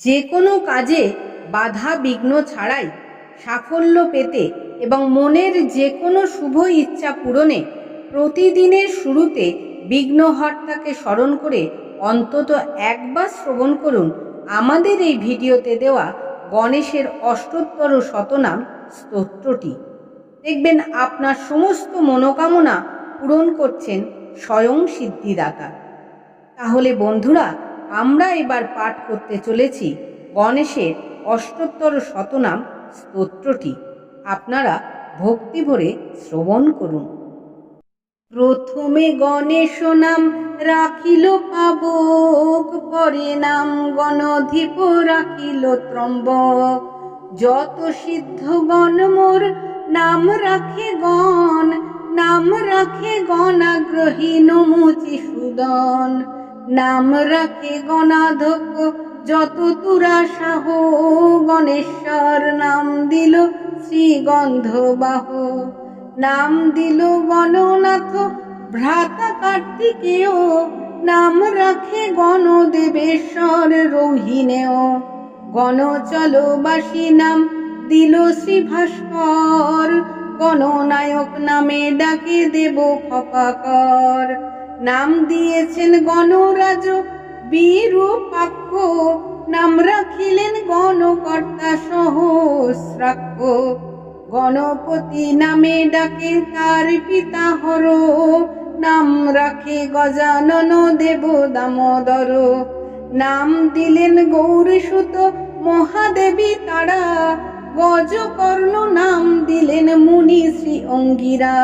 যে কোনো কাজে বাধা বিঘ্ন ছাড়াই সাফল্য পেতে এবং মনের যে কোনো শুভ ইচ্ছা পূরণে প্রতিদিনের শুরুতে বিঘ্নহর্তাকে স্মরণ করে অন্তত একবার শ্রবণ করুন। আমাদের এই ভিডিওতে দেওয়া গণেশের অষ্টোত্তর শতনাম স্তোত্রটি। দেখবেন আপনার সমস্ত মনোকামনা পূরণ করছেন স্বয়ং সিদ্ধিদাতা। তাহলে বন্ধুরা আমরা এবার পাঠ করতে চলেছি গণেশের অষ্টোত্তর শতনাম স্তোত্রটি। আপনারা ভক্তি ভরে শ্রবণ করুন। প্রথমে গণেশ নাম রাখিল পাবক, পরে নাম গণধীপ রাখিল ত্রম্বক। যত সিদ্ধ গণ মোর নাম রাখে গণ, নাম রাখে গণাগ্রহী নমুচি সুদন নাম রাখে গণাধ্যক্ষ যত তুরা সাহ গণেশ্বর নাম দিল শ্রীগন্ধ বাহ নাম দিল গণনাথ ভ্রাতা কার্তিকেয়। নাম রাখে গণদেবেশ্বর, রোহিণেয়। গণচলবাসী নাম দিল শ্রী ভাস্কর গণনায়ক নামে ডাকে দেব খপাকর নাম দিয়েছেন গণরাজ, বীরুপাক্ষ। নাম রাখিলেন গণকর্তা সহস্রাক্ষ। গণপতি নামে ডাকে তার পিতা হর। নাম রাখে গজানন দেব দামোদর। নাম দিলেন গৌরীসুত মহাদেবী তারা। গজকর্ণ নাম দিলেন মুনি শ্রী অঙ্গিরা।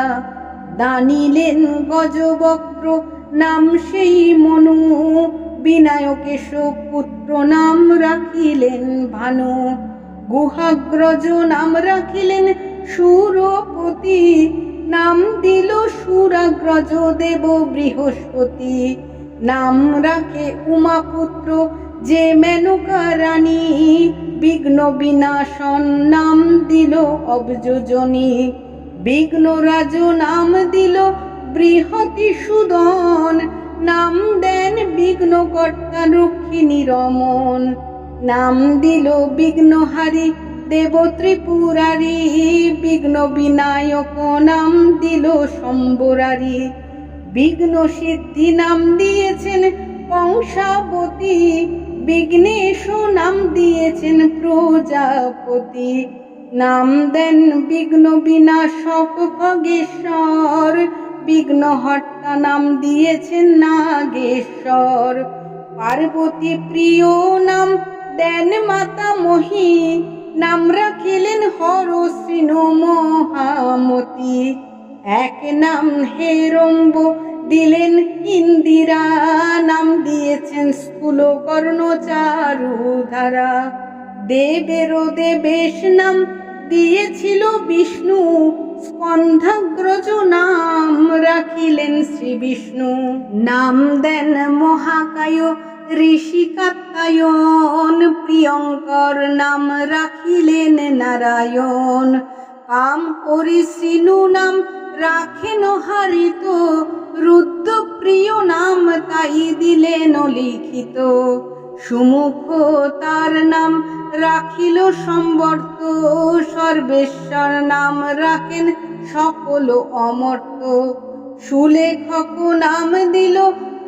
দানিলেন গজবক্র নাম সেই মনু। বিনায়কেশ পুত্র নাম রাখিলেন ভানু। গুহাগ্রজ নাম রাখিলেন সুরপতি। নাম দিল সুরাগ্রজ দেব বৃহস্পতি। নাম রাখে উমাপুত্র যে মেনকা রানী। বিঘ্ন বিনাশন নাম দিল অবযোজনী। বিঘ্নরাজ নাম দিল বৃহতি সুদন। নাম দেন বিঘ্নকর্তা রক্ষিণী রমন। নাম দিল বিঘ্নহারি দেব ত্রিপুরারি বিঘ্ন বিনায়ক নাম দিল শম্বরারি। বিঘ্ন সিদ্ধি নাম দিয়েছেন কংসাবতী বিঘ্নেশ নাম দিয়েছেন প্রজাপতি। নাম দেন বিঘ্ন বিনাশক খগেশ্বর। বিঘ্ন হর্তা নাম দিয়েছেন নাগেশ্বর। পার্বতী প্রিয় নাম দেন মাতা মহি, নাম রাখিলেন হরসিন মহামতি এক নাম হেরম্ব দিলেন ইন্দিরা, নাম দিয়েছেন স্থূল কর্ণচারুধারা। দেবেরও দেবেশ নাম দিয়েছিল বিষ্ণু স্কন্ধাগ্রজ নাম রাখিলেন শ্রী বিষ্ণু নাম দেন মহাকায়, ঋষিকাত্তায়ন, প্রিয়ঙ্কর নাম রাখিলেন নারায়ণ। কাম করি শ্রীনু নাম রাখেন হারিত, রুদ্র প্রিয় নাম তাই দিলেন লিখিত। সুমুখ তার নাম রাখিল সম্বর্ত, সর্বেশ্বর নাম রাখেন সকল অমর্ত। সুলেখক নাম দিল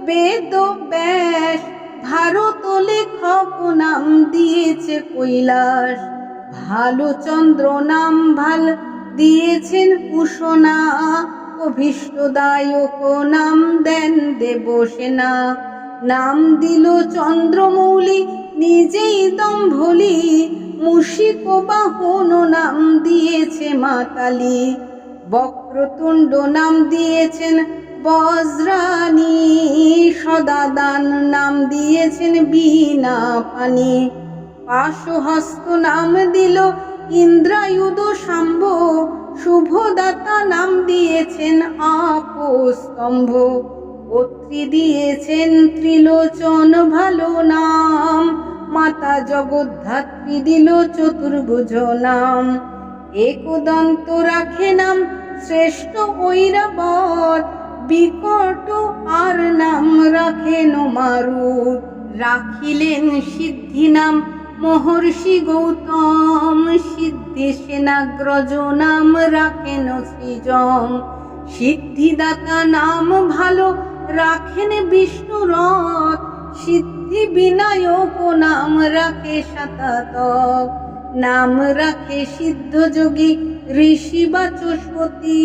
বেদ ব্যাস, ভারত লেখক নাম দিয়েছে কৈলাস। ভালো চন্দ্র নাম ভালো দিয়েছেন কুশনা অভীষ্টদায়ক নাম দেন দেবসেনা। নাম দিল চন্দ্রমৌলি, নিজেই দম্ভলি। মুশিক বাহন নাম দিয়েছে মাতালি বক্রতুণ্ড নাম দিয়েছেন বজ্রাণী। সদাদান নাম দিয়েছেন বিনা পানি পাশহস্ত নাম দিল ইন্দ্রায়ুধ শাম্ভ। শুভদাতা নাম দিয়েছেন আপস্তম্ভ। অত্রি দিয়েছেন ত্রিলোচন ভালো নাম। মাতা জগদ্ধাত্রী দিল চতুর্ভুজ নাম। একদন্ত রাখে নাম শ্রেষ্ঠ ঐরাবত। বিকট আর নাম রাখেন মারুত রাখিলেন সিদ্ধি নাম মহর্ষি গৌতম। সিদ্ধি সেনাগ্রজ নাম রাখেন সৃজম সিদ্ধিদাতা নাম ভালো রাখেন বিষ্ণু রথ। সিদ্ধি বিনায়ক নাম রাখে শতাতক নাম রাখে সিদ্ধ যোগী ঋষি বাচস্পতি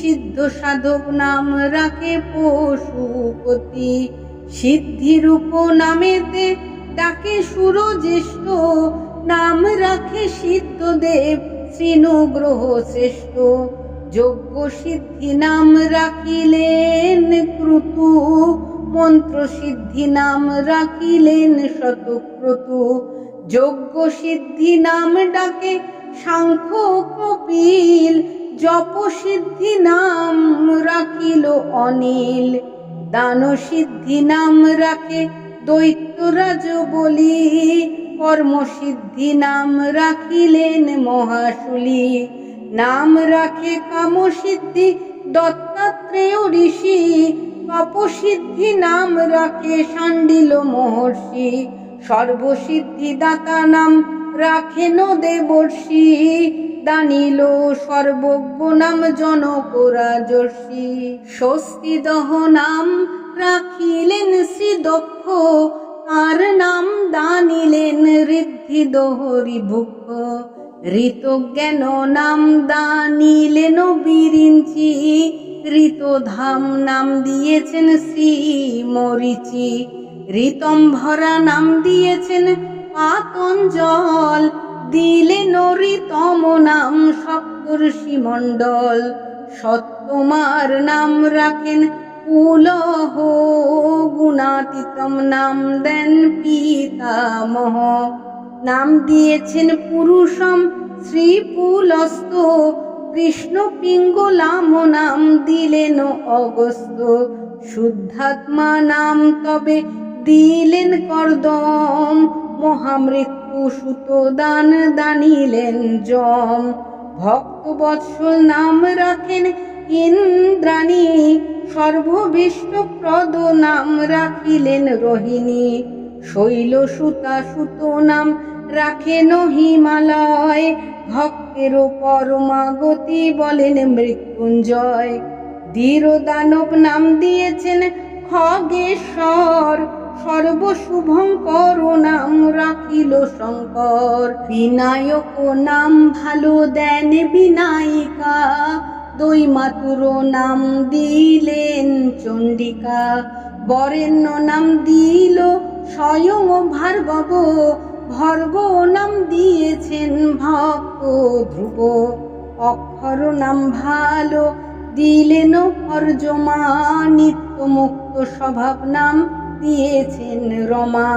সিদ্ধ সাধক নাম রাখে পশুপতি। সিদ্ধিরূপ নামেতে ডাকে সুরজ্যেষ্ঠ। নাম রাখে সিদ্ধদেব শ্রীনুগ্রহ শ্রেষ্ঠ। যোগ্য সিদ্ধি নাম রাখিলেন ক্রুতু মন্ত্র সিদ্ধি নাম রাখিলেন শতক্রতু। যোগ্য সিদ্ধি নাম ডাকে সাংখ্য কপিল জপ সিদ্ধি নাম রাখিল অনিল। দান সিদ্ধি নাম রাখে দৈত্যরাজ বলি, কর্মসিদ্ধি নাম রাখিলেন মহাশুলি। নাম রাখে কামসিদ্ধি, দত্তাত্রেয় ঋষি। তপসিদ্ধি নাম রাখে শাণ্ডিল মহর্ষি। সর্বসিদ্ধি দাতা নাম রাখেন দেবর্ষি দানিল সর্বজ্ঞ নাম জনক রাজর্ষি। স্বস্তি দহ নাম রাখিলেন শ্রী দক্ষ তার নাম দানিলেন ঋদ্ধি দহরি ভুক্ষ ঋতজ্ঞান নাম দানিলেন বিরিঞ্চি ঋতধাম নাম দিয়েছেন শ্রী মরিচি, ঋতম্ভরা নাম দিয়েছেন পাতঞ্জল দিলেন ঋতম নাম সপ্তর্ষি মণ্ডল, সত্যমার নাম রাখেন পুলহ গুণাতীতম নাম দেন পিতামহ। নাম দিয়েছেন পুরুষম শ্রী পুলস্ত কৃষ্ণ পিঙ্গলাম নাম দিলেন অগস্ত। শুদ্ধাত্মা নাম তবে দিলেন কর্দম। মহামৃত্যু সুত দান দানিলেন জম। ভক্ত বৎসল নাম রাখেন ইন্দ্রাণী। সর্ববিষ্ণুপ্রদ নাম রাখিলেন রোহিণী। শৈল সুতা সুত নাম রাখেন হিমালয় ভক্তের পরমাগতি বলেন মৃত্যুঞ্জয়। দীর দানব নাম দিয়েছেন খগেশ্বর। সর্বশুভঙ্কর নাম রাখিল শঙ্কর। বিনায়ক নাম ভালো দেন বিনায়িকা। দই মাতুর নাম দিলেন চণ্ডিকা। বরেণ্য নাম দিল স্বয়ং ভার্গব ভর্গ নাম দিয়েছেন ভক্ত ধ্রুব। অক্ষর নাম ভালো দিলেন অর্জমা, নিত্য মুক্ত স্বভাব নাম দিয়েছেন রমা।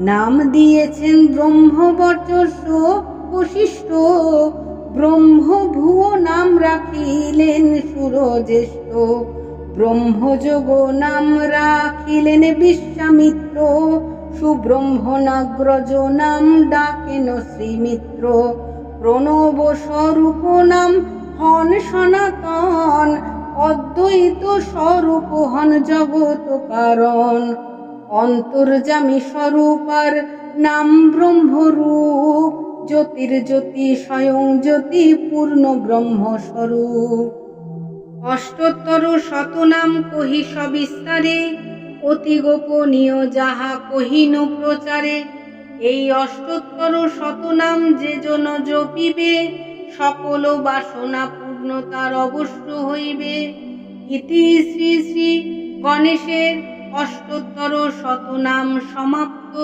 নাম দিয়েছেন ব্রহ্মবর্চস্ব বশিষ্ঠ ব্রহ্মভুয় নাম রাখিলেন সুরজ্যেষ্ঠ। ব্রহ্মযোগ নাম রাখিলেন বিশ্বামিত্র। সুব্রহ্মণাগ্রজ নাম ডাকেন শ্রীমিত্র। প্রণব স্বরূপ নাম হন সনাতন। অদ্বৈত স্বরূপ হন জগত কারণ। অন্তর্জামী স্বরূপার নাম ব্রহ্মরূপ। জ্যোতির জ্যোতি স্বয়ং জ্যোতি পূর্ণ ব্রহ্মস্বরূপ। অষ্টোত্তর শতনাম কহি সবিস্তারে, অতি গোপনীয় যাহা কহিনু প্রচারে। এই অষ্টোত্তর শতনাম যে জন জপিবে, সকল বাসনা পূর্ণ তার অবশ্য হইবে। ইতি শ্রী শ্রী গণেশের অষ্টোত্তর শতনাম সমাপ্ত।